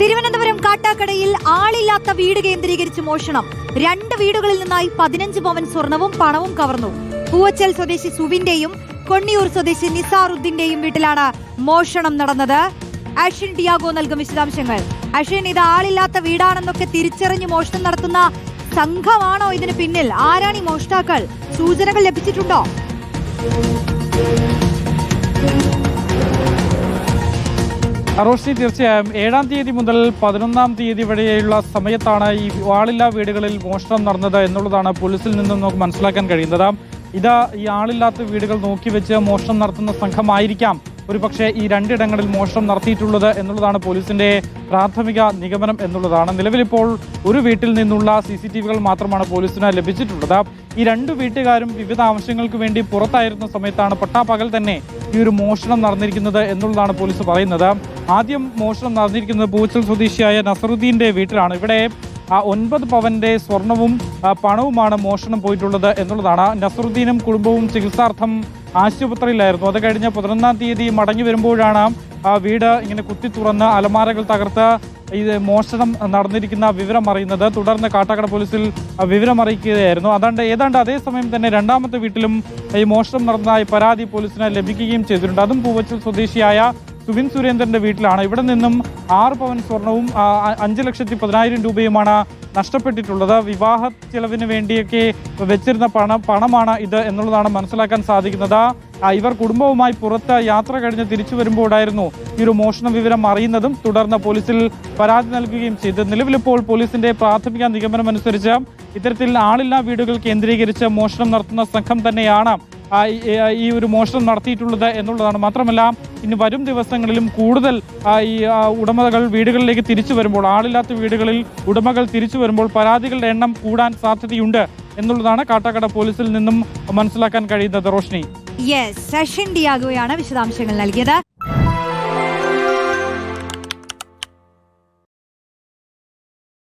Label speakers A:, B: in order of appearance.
A: തിരുവനന്തപുരം കാട്ടാക്കടയിൽ ആളില്ലാത്ത വീട് കേന്ദ്രീകരിച്ച് മോഷണം. രണ്ട് വീടുകളിൽ നിന്നായി പതിനഞ്ച് പവൻ സ്വർണവും പണവും കവർന്നു. പൂവച്ചൽ സ്വദേശി സുവിന്റെയും കൊണ്ണിയൂർ സ്വദേശി നിസാറുദ്ദീന്റെയും വീട്ടിലാണ് മോഷണം നടന്നത്. അഷിൻ ഡിയാഗോ നൽകും വിശദാംശങ്ങൾ. അഷിൻ ഇത് ആളില്ലാത്ത വീടാണെന്നൊക്കെ തിരിച്ചറിഞ്ഞ് മോഷണം നടത്തുന്ന സംഘമാണോ ഇതിന് പിന്നിൽ? ആരാണ് ഈ മോഷ്ടാക്കൾ? സൂചനകൾ ലഭിച്ചിട്ടുണ്ടോ?
B: റോഷ്നി തീർച്ചയായും ഏഴാം തീയതി മുതൽ പതിനൊന്നാം തീയതി വരെയുള്ള സമയത്താണ് ഈ ആളില്ലാ വീടുകളിൽ മോഷണം നടന്നത് എന്നുള്ളതാണ് പോലീസിൽ നിന്നും നമുക്ക് മനസ്സിലാക്കാൻ കഴിയുന്നത്. ഇതാ ഈ ആളില്ലാത്ത വീടുകൾ നോക്കി വെച്ച് മോഷണം നടത്തുന്ന സംഘമായിരിക്കാം ഒരു പക്ഷേ ഈ രണ്ടിടങ്ങളിൽ മോഷണം നടത്തിയിട്ടുള്ളത് എന്നുള്ളതാണ് പോലീസിന്റെ പ്രാഥമിക നിഗമനം എന്നുള്ളതാണ്. നിലവിലിപ്പോൾ ഒരു വീട്ടിൽ നിന്നുള്ള സി സി ടി വികൾ മാത്രമാണ് പോലീസിന് ലഭിച്ചിട്ടുള്ളത്. ഈ രണ്ട് വീട്ടുകാരും വിവിധ ആവശ്യങ്ങൾക്ക് വേണ്ടി പുറത്തായിരുന്ന സമയത്താണ് പട്ടാപ്പകൽ തന്നെ ഈ ഒരു മോഷണം നടന്നിരിക്കുന്നത് എന്നുള്ളതാണ് പോലീസ് പറയുന്നത്. ആദ്യം മോഷണം നടന്നിരിക്കുന്നത് പൂച്ചൽ സ്വദേശിയായ നസറുദ്ദീന്റെ വീട്ടിലാണ്. ഇവിടെ ആ ഒൻപത് പവന്റെ സ്വർണവും പണവുമാണ് മോഷണം പോയിട്ടുള്ളത് എന്നുള്ളതാണ്. നസറുദ്ദീനും കുടുംബവും ചികിത്സാർത്ഥം ആശുപത്രിയിലായിരുന്നു. അത് കഴിഞ്ഞ് പതിനൊന്നാം തീയതി മടങ്ങി വരുമ്പോഴാണ് ആ വീട് ഇങ്ങനെ കുത്തി തുറന്ന് അലമാരകൾ തകർത്ത് ഇത് മോഷണം നടന്നിരിക്കുന്ന വിവരം അറിയുന്നത്. തുടർന്ന് കാട്ടാക്കട പോലീസിൽ വിവരം അറിയിക്കുകയായിരുന്നു. അതാണ്ട് ഏതാണ്ട് അതേസമയം തന്നെ രണ്ടാമത്തെ വീട്ടിലും ഈ മോഷണം നടന്നതായി പരാതി പോലീസിന് ലഭിക്കുകയും ചെയ്തിട്ടുണ്ട്. അതും പൂവച്ചൽ സ്വദേശിയായ സുബിൻ സുരേന്ദ്രന്റെ വീട്ടിലാണ്. ഇവിടെ നിന്നും ആറ് പവൻ സ്വർണവും അഞ്ച് ലക്ഷത്തി പതിനായിരം രൂപയുമാണ് നഷ്ടപ്പെട്ടിട്ടുള്ളത്. വിവാഹ ചെലവിന് വേണ്ടിയൊക്കെ വെച്ചിരുന്ന പണം പണമാണ് ഇത് എന്നുള്ളതാണ് മനസ്സിലാക്കാൻ സാധിക്കുന്നത്. ഇവർ കുടുംബവുമായി പുറത്ത് യാത്ര കഴിഞ്ഞ് തിരിച്ചു വരുമ്പോഴായിരുന്നു ഈ ഒരു മോഷണ വിവരം അറിയുന്നതും തുടർന്ന് പോലീസിൽ പരാതി നൽകുകയും ചെയ്തത്. നിലവിലിപ്പോൾ പോലീസിന്റെ പ്രാഥമിക നിഗമനം അനുസരിച്ച് ഇത്തരത്തിൽ ആളില്ലാ വീടുകൾ കേന്ദ്രീകരിച്ച് മോഷണം നടത്തുന്ന സംഘം തന്നെയാണ് ഈ- ഒരു മോഷണം നടത്തിയിട്ടുള്ളത് എന്നുള്ളതാണ്. മാത്രമല്ല ഇനി വരും ദിവസങ്ങളിലും കൂടുതൽ ഈ ഉടമകൾ വീടുകളിലേക്ക് തിരിച്ചു വരുമ്പോൾ ആളില്ലാത്ത വീടുകളിൽ ഉടമകൾ തിരിച്ചു വരുമ്പോൾ പരാതികളുടെ എണ്ണം കൂടാൻ സാധ്യതയുണ്ട് എന്നുള്ളതാണ് കാട്ടാക്കട പോലീസിൽ നിന്നും മനസ്സിലാക്കാൻ കഴിയുന്നത്. റോഷ്നി.
A: യെസ് ശശിൻ ഡിയാഗോയാണ് വിശദാംശങ്ങൾ നൽകിയത്.